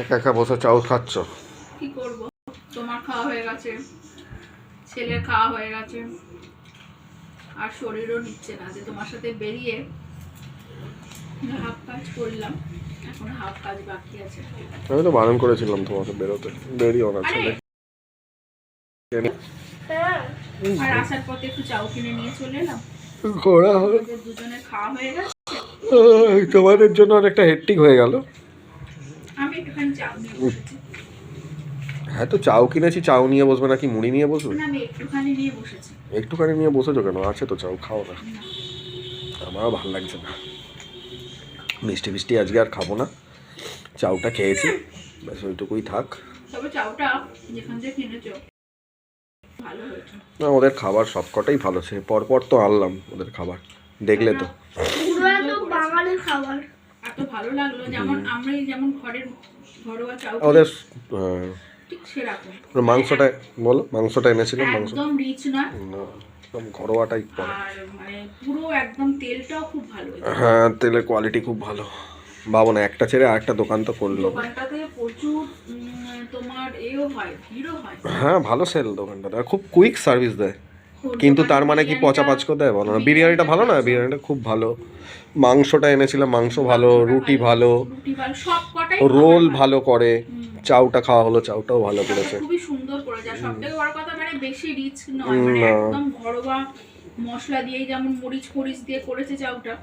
একা একা বসে চাউ খাচ্ছ? কি করব? তোমার খাওয়া হয়ে গেছে। ছেলের খাওয়া হয়ে গেছে। আর শরীরও নিচ্ছে না যে তোমার সাথে বেরিয়ে হাফ কাজ করলাম এখন হাফ কাজ বাকি আছে। আমি তো বারণ করেছিলাম তোমাকে বেরোতে। বেরিও না ছেলে। আর আসার পথে একটু চাউ কিনে নিয়ে চলে এলাম। ঘোরা হলো খাওয়া হয়ে গেছে। তোমাদের জন্য অনেকটা হেট্টিক হয়ে গেল। আমি নিয়ে বসেছি। হ্যাঁ তো চাউ কিনেছি চাউ নিয়ে বসবে নাকি মুড়ি নিয়ে বসবে? না আমি একটুখানি নিয়ে বসেছি। একটুখানি নিয়ে বসেছো কেন? আছে তো চাউ খাও না। আমারও ভালো লাগছে না। মিষ্টি মিষ্টি আজকে আর খাব না। চাউটা খেয়েছি। ব্যাস ওইটুকুই থাক। তবে চাউটা যেখান থেকে কিনেছো না ওদের খাবার সবকটাই ভালো সে পরপর তো আনলাম ওদের খাবার। দেখলে তো। পুরো একদম বাঙালির খাবার। এত ভালো লাগল যেমন যেমন ঘরের ঘরোয়া চাউ ওদের ঠিক সেরকম। মাংসটা বলো মাংসটা এনেছিলাম মাংস। একদম রিচ না, একদম ঘরোয়াটাই আর মানে পুরো একদম তেলটাও খুব ভালো। হ্যাঁ তেলের কোয়ালিটি খুব ভালো। ভাবো না একটা ছেড়ে আরেকটা দোকান তো করল। দোকানটাতে প্রচুর তোমার এও হয় ভিড়ও হয়। হ্যাঁ ভালো সেল দোকানটাতে আর খুব কুইক সার্ভিস দেয়। কিন্তু তার মানে কি পচা পাচকো দেয় বলো না। বিরিয়ানিটা ভালো না? বিরিয়ানিটা খুব ভালো। মাংসটা এনেছিলাম মাংস ভালো রুটি ভালো রোল ভালো করে চাউটা খাওয়া হলো চাউটাও ভালো করেছে। খুবই সুন্দর করে যায় সব বড় কথা মানে বেশি রিচ নয় মানে একদম ঘরোয়া মশলা দিয়েই যেমন মরিচ দিয়ে করেছে চাউটা।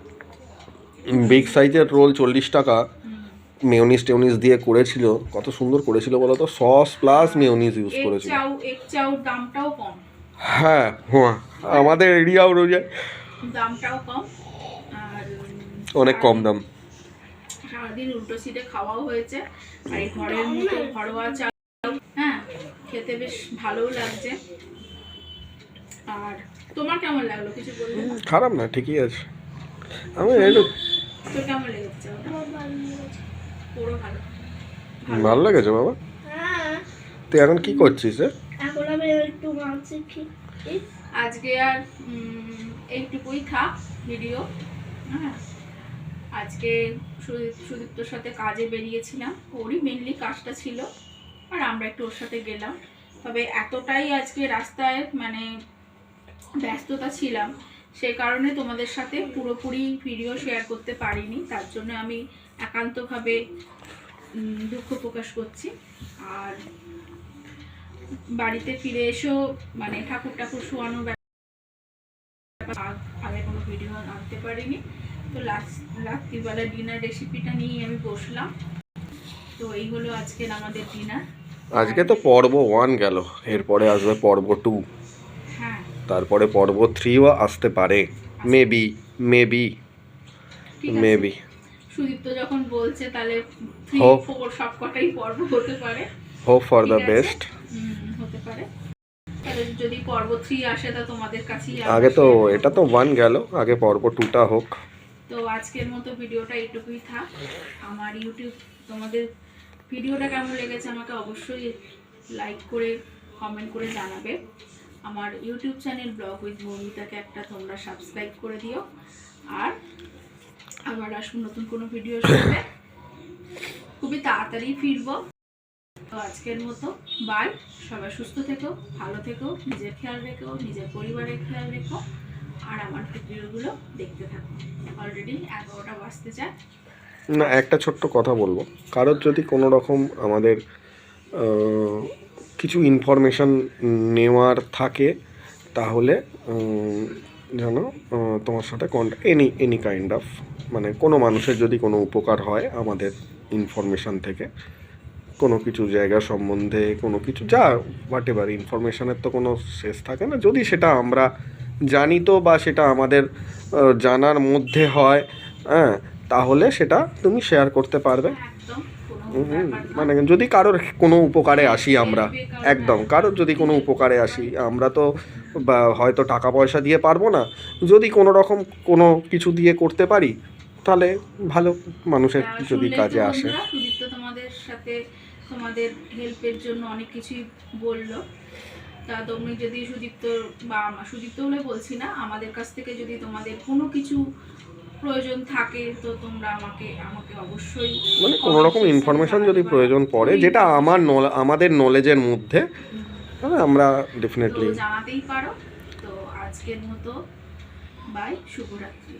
বিগ সাইজের রোল চল্লিশ টাকা। মেয়নিস টেউনিস দিয়ে করেছিল। কত সুন্দর করেছিল বলো তো? সস প্লাস মেয়নিস ইউজ এক করেছিল। চাউ এক চাউর দামটাও কম। হ্যাঁ হ্যাঁ। আমাদের এরিয়াও রোজে দামটাও কম আর অনেক কম দাম। সারাদিন উল্টো সিটে খাওয়াও হয়েছে আর এই ঘরের মতো ঘরোয়া চাল হ্যাঁ খেতে বেশ ভালোও লাগছে। আর তোমার কেমন লাগল কিছু বলবে? খারাপ না ঠিকই আছে। আমি একটু তোর কেমন লেগেছে? ভালো লেগেছে। পুরো ভালো। ভালো লেগেছে বাবা। তুই এখন কি করছিস এখন আমি একটু আজকে আর এইটুকুই থাক ভিডিও হ্যাঁ। আজকে সুদীপ্তর সাথে কাজে বেরিয়েছিলাম। ওরই মেনলি কাজটা ছিল, আর আমরা একটু ওর সাথে গেলাম। তবে এতটাই আজকে রাস্তায় মানে ব্যস্ততা ছিলাম, সে কারণে তোমাদের সাথে পুরোপুরি ভিডিও শেয়ার করতে পারিনি। তার জন্য আমি একান্তভাবে দুঃখ প্রকাশ করছি। আর বাড়িতে ফিরে এসেও মানে ঠাকুর ঠাকুর শোয়ানো আগে কোনো ভিডিও আনতে পারিনি। তো লাস্ট রাত্রিবেলা ডিনার রেসিপিটা নিয়েই আমি বসলাম। তো এই হলো আজকের আমাদের ডিনার আজকে তো পর্ব ওয়ান গেল। এরপরে আসবে পর্ব টু হ্যাঁ। তারপরে পর্ব থ্রিও আসতে পারে। মেবি মেবি মেবি সুদীপ্ত যখন বলছে তাহলে থ্রি ফোর সব কটাই পর্ব হতে পারে। হোপ ফর দ্য বেস্ট হতে পারে। তাহলে যদি পর্ব থ্রি আসে তা তোমাদের কাছেই আগে তো এটা তো ওয়ান গেল আগে পর্ব টুটা হোক। তো আজকের মতো ভিডিওটা এইটুকুই থাক। আমার ইউটিউব তোমাদের ভিডিওটা কেমন লেগেছে আমাকে অবশ্যই লাইক করে কমেন্ট করে জানাবে। আমার ইউটিউব চ্যানেল ব্লগ উইথ মৌমিতাকে একটা তোমরা সাবস্ক্রাইব করে দিও। আর আবার আসব নতুন কোনো ভিডিও সাথে খুবই তাড়াতাড়ি ফিরবো। তো আজকের মতো বাই। সবাই সুস্থ থেকো, ভালো থেকো, নিজের খেয়াল রেখো, নিজের পরিবারের খেয়াল রেখো, আর আমার ভিডিওগুলো দেখতে থাকো। অলরেডি এগারোটা বাজতে যায়। না, একটা ছোট্ট কথা বলব। কারোর যদি কোনো রকম আমাদের কিছু ইনফরমেশন নেওয়ার থাকে, তাহলে যেন তোমার সাথে contact any any kind of মানে কোনো মানুষের যদি কোনো উপকার হয় আমাদের ইনফরমেশান থেকে কোনো কিছু জায়গা সম্বন্ধে কোনো কিছু যা হোয়াট এভার ইনফরমেশানের তো কোনো শেষ থাকে না। যদি সেটা আমরা জানি তো বা সেটা আমাদের জানার মধ্যে হয় হ্যাঁ তাহলে সেটা তুমি শেয়ার করতে পারবে। মানে যদি কারোর কোনো উপকারে আসি আমরা একদম কারোর যদি কোনো উপকারে আসি আমরা তো বা হয়তো টাকা পয়সা দিয়ে পারব না যদি কোনো রকম কোনো কিছু দিয়ে করতে পারি তাহলে ভালো মানুষের যদি কাজে আসে। সুদীপ্ত তোমাদের সাথে তোমাদের হেল্পের জন্য অনেক কিছুই বলল। তা তুমি যদি সুদীপ্ত বা সুদীপ্ত বলে বলছি না আমাদের কাছ থেকে যদি তোমাদের কোনো কিছু প্রয়োজন থাকে তো তোমরা আমাকে আমাকে অবশ্যই মানে কোনো রকম ইনফরমেশন যদি প্রয়োজন পড়ে যেটা আমার আমাদের নলেজের মধ্যে আমরা তো ডেফিনেটলি জানাতেই পারো। তো আজকের মতো বাই শুভরাত্রি।